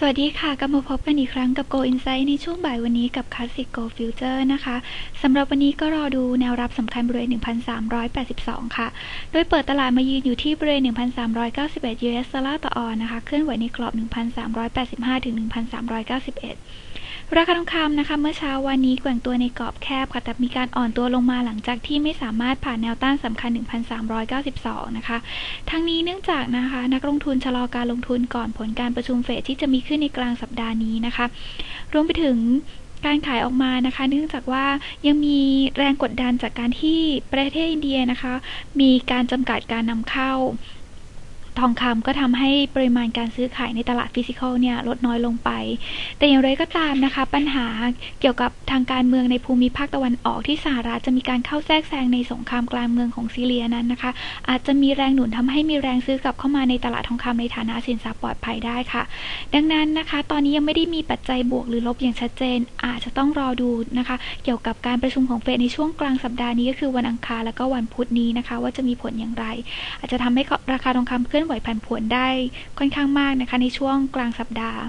สวัสดีค่ะ กลับมาพบกันอีกครั้งกับ Go Insight ในช่วงบ่ายวันนี้กับ Classic Go Future นะคะสำหรับวันนี้ก็รอดูแนวรับสำคัญบริเวณ 1,382 ค่ะ โดยเปิดตลาดมายืนอยู่ที่บริเวณ 1,391 US ดอลลาร์ต่อออนนะคะ เคลื่อนไหวในกรอบ 1,385ถึง1,391 ราคาทองคำนะคะ เมื่อเช้าวันนี้แกว่งตัวในกรอบแคบค่ะแต่มีการอ่อนตัวลงมาหลังจากที่ไม่สามารถผ่านแนวต้านสำคัญ 1,392 นะคะ ทั้งนี้เนื่องจากนะคะ นักลงทุนชะลอการลงทุนก่อนผลการประชุมเฟดที่จะมีขึ้นในกลางสัปดาห์นี้นะคะ รวมไปถึงการขายออกมานะคะ เนื่องจากว่ายังมีแรงกดดันจากการที่ประเทศอินเดียนะคะ มีการจำกัดการนำเข้า ทองคำก็ทำให้ปริมาณการซื้อขายในตลาดฟิสิกอลเนี่ยลดน้อยลงไป แต่อย่างไรก็ตามนะคะ ปัญหาเกี่ยวกับทางการเมืองในภูมิภาคตะวันออกที่สหรัฐจะมีการเข้าแทรกแซงในสงครามกลางเมืองของซีเรียนั้นนะคะ อาจจะมีแรงหนุนทำให้มีแรงซื้อกลับเข้ามาในตลาดทองคำในฐานะสินทรัพย์ปลอดภัยได้ค่ะ ดังนั้นนะคะ ตอนนี้ยังไม่ได้มีปัจจัยบวกหรือลบอย่างชัดเจน อาจจะต้องรอดูนะคะ เกี่ยวกับการประชุมของเฟดในช่วงกลางสัปดาห์นี้ก็คือวันอังคารแล้วก็วันพุธนี้นะคะ ว่าจะมีผลอย่างไร อาจจะทำให้ราคาทองคำเคลื่อนไหวผันผวนได้ค่อนข้างมากนะคะในช่วงกลางสัปดาห์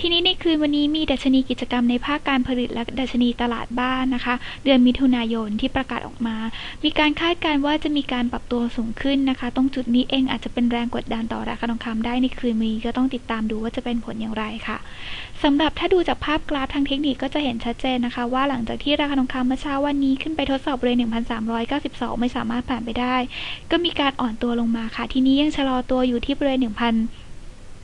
ทีนี้ในคืนวันนี้มีดัชนีกิจกรรมในภาคการผลิตและดัชนีตลาดบ้านนะคะ เดือนมิถุนายนที่ประกาศออกมา มีการคาดการณ์ว่าจะมีการปรับตัวสูงขึ้นนะคะ ตรงจุดนี้เองอาจจะเป็นแรงกดดันต่อราคาทองคำได้ในคืนนี้ก็ต้องติดตามดูว่าจะเป็นผลอย่างไรค่ะสำหรับถ้าดูจากภาพกราฟทางเทคนิคก็จะเห็นชัดเจนนะคะ ว่าหลังจากที่ราคาทองคำเมื่อเช้าวันนี้ขึ้นไปทดสอบบริเวณ1,392 ไม่สามารถผ่านไปได้ ก็มีการอ่อนตัวลงมาค่ะ ทีนี้ยังชะลอตัวอยู่ที่บริเวณ1,000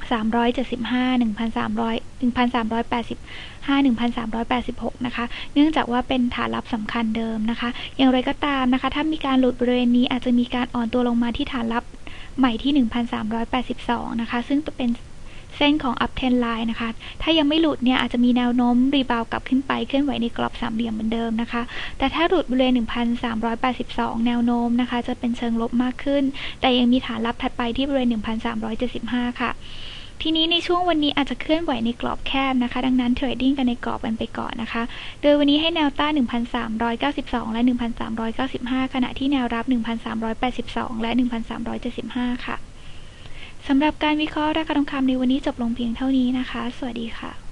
375 1,300 1,385 1,386 นะคะ เนื่องจากว่าเป็นฐานรับสำคัญเดิมนะคะ อย่างไรก็ตามนะคะ ถ้ามีการหลุดบริเวณนี้อาจจะมีการอ่อนตัวลงมาที่ฐานรับใหม่ที่ 1,382 นะคะ ซึ่งเป็นเส้นของ up trend line นะคะ ถ้ายังไม่หลุดเนี่ยอาจจะมีแนวโน้มรีบาวกลับขึ้นไปเคลื่อนไหวในกรอบสามเหลี่ยมเหมือนเดิมนะคะ แต่ถ้าหลุดบริเวณ 1,382 แนวโน้มนะคะ จะเป็นเชิงลบมากขึ้น แต่ยังมีฐานรับถัดไปที่บริเวณ 1,375 ค่ะ ทีนี้ในช่วงวันนี้อาจจะเคลื่อนไหวในกรอบแคบนะคะ ดังนั้นเทรดดิ้งกันในกรอบกันไปก่อนนะคะ โดยวันนี้ให้แนวต้าน 1,392 และ 1,395 ขณะที่แนวรับ 1,382 และ 1,375 ค่ะสำหรับการวิเคราะห์ราคาทองคำในวันนี้จบลงเพียงเท่านี้นะคะ สวัสดีค่ะ